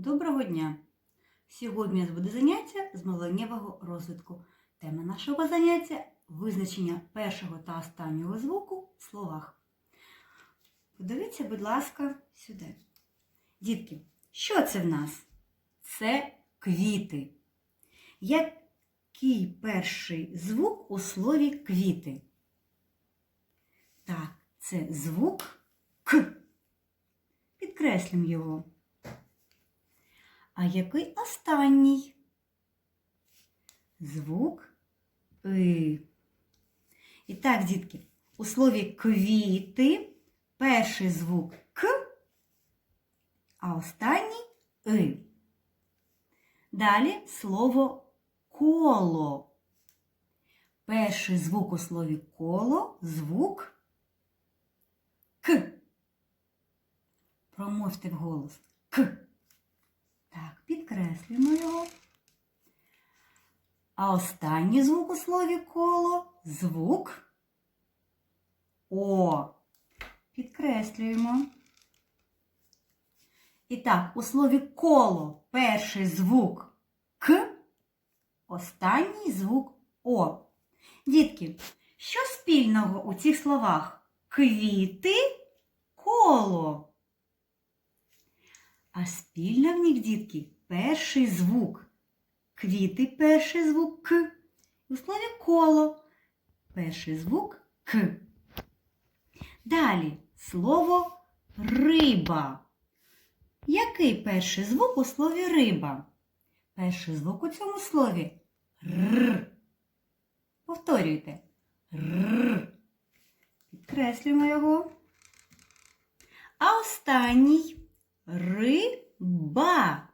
Доброго дня! Сьогодні у нас буде заняття з мовленнєвого розвитку. Тема нашого заняття визначення першого та останнього звуку в словах. Подивіться, будь ласка, сюди. Дітки, що це в нас? Це квіти. Який перший звук у слові квіти? Так, це звук К. Підкреслимо його. А який останній? Звук И. І так, дітки, у слові квіти перший звук К, а останній И. Далі слово коло. Перший звук у слові коло звук К. Промовте вголос К. Так, підкреслюємо його. А останній звук у слові коло звук О. Підкреслюємо. І так, у слові коло перший звук К, останній звук О. Дітки, що спільного у цих словах? Квіти, коло. А спільно в них, дітки, перший звук. Квіти перший звук К. У слові коло перший звук К. Далі слово риба. Який перший звук у слові риба? Перший звук у цьому слові Р. Повторюйте. Р. Підкреслюємо його. А останній риба.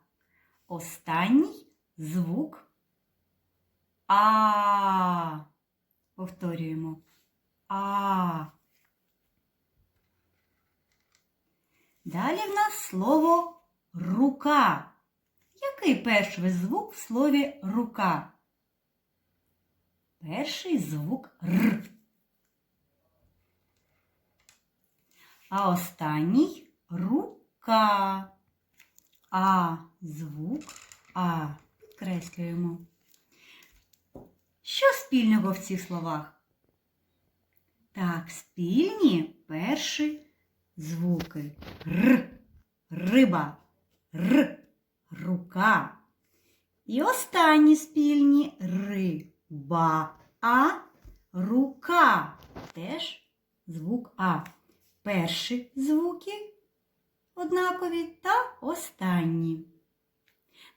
Останній звук А. Повторюємо. А. Далі в нас слово рука. Який перший звук в слові рука? Перший звук Р. А останній рука. А звук А. Підкреслюємо. Що спільного в цих словах? Так, спільні перші звуки. Р, риба, р, рука. І останні спільні риба, а, рука. Теж звук А. Перші звуки однакові та останні.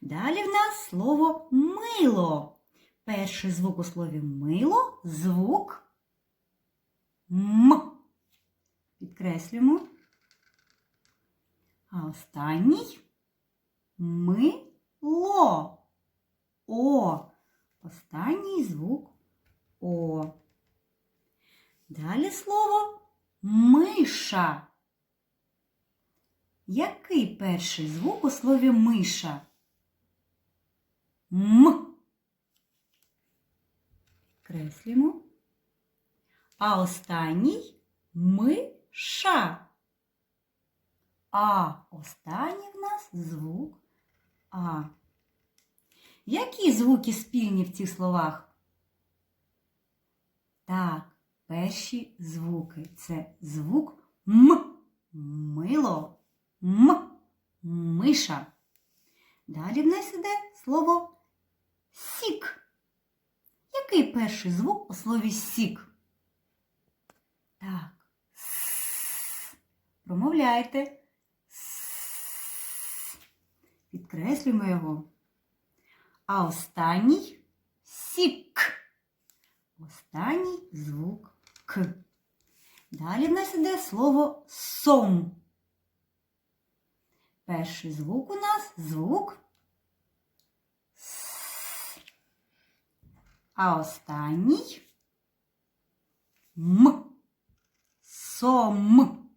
Далі в нас слово мило. Перший звук у слові мило звук М. Підкреслюємо. А останній мило. О. Останній звук О. Далі слово миша. Який перший звук у слові миша? М. Креслимо. А останній миша. А останній в нас звук А. Які звуки спільні в цих словах? Так, перші звуки. Це звук М. Мило. М. Миша. Далі в нас іде слово сік. Який перший звук у слові сік? Так. С. Промовляйте. С. Підкреслюємо його. А останній сік. Останній звук К. Далі в нас іде слово сом. Перший звук у нас звук С. А останній М. Сом.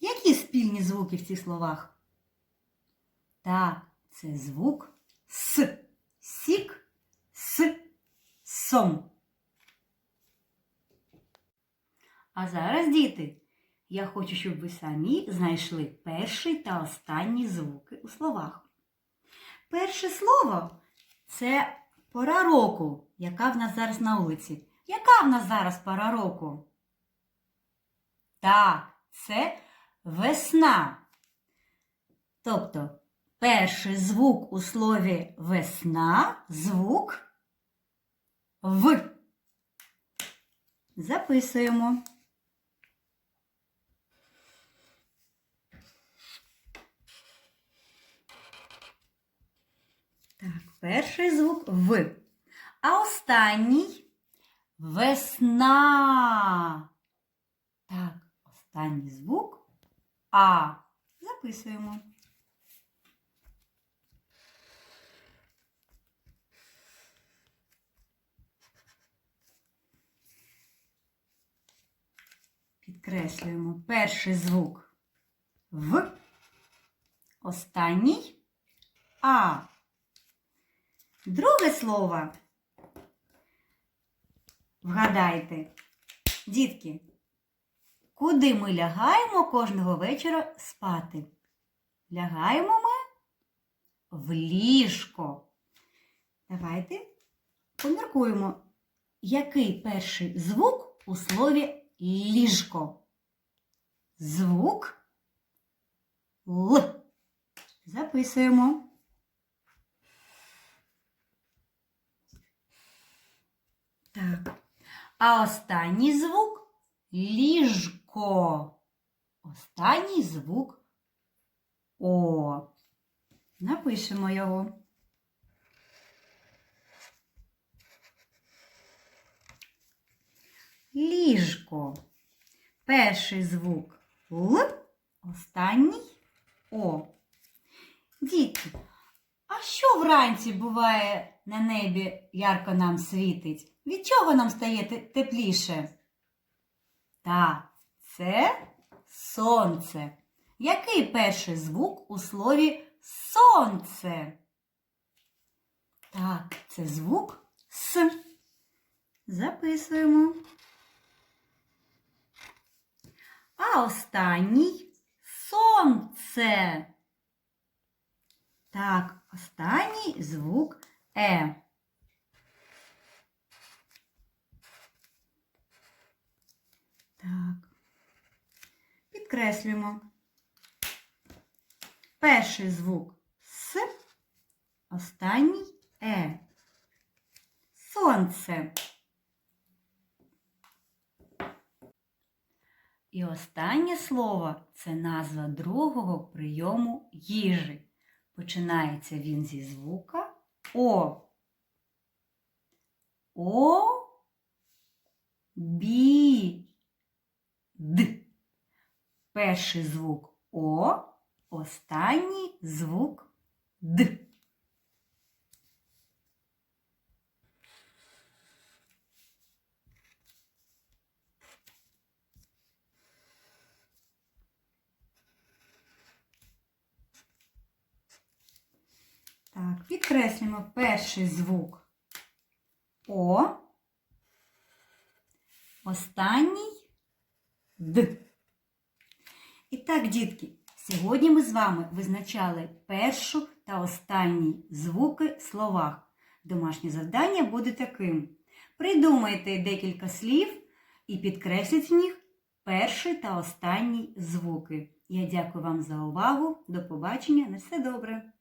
Які спільні звуки в цих словах? Так, це звук С. Сік, С, сом. А зараз, діти, Я хочу, щоб ви самі знайшли перший та останній звуки у словах. Перше слово це пора року, яка в нас зараз на вулиці. Яка в нас зараз пора року? Так, це весна. Тобто перший звук у слові весна звук В. Записуємо. Так, перший звук В. А останній весна. Так, останній звук А. Записуємо. Підкреслюємо перший звук В, останній А. Друге слово. Вгадайте, дітки, куди ми лягаємо кожного вечора спати? Лягаємо ми в ліжко. Давайте поміркуємо, який перший звук у слові ліжко. Звук Л. Записуємо. Так. А останній звук ліжко. Останній звук О. Напишемо його. Ліжко. Перший звук Л, останній О. Діти, а що вранці буває на небі ярко нам світить? Від чого нам стає тепліше? Так, це сонце. Який перший звук у слові сонце? Так, це звук С. Записуємо. А останній сонце. Так, останній звук Е. Так. Підкреслюємо. Перший звук С, останній Е. Сонце. І останнє слово це назва другого прийому їжі. Починається він зі звука О. О. Бі. Д. Перший звук О, останній звук Д. Так, підкреслюємо перший звук О, останній Д. І так, дітки, сьогодні ми з вами визначали першу та останній звуки в словах. Домашнє завдання буде таким. Придумайте декілька слів і підкресліть в них перші та останні звуки. Я дякую вам за увагу. До побачення. На все добре!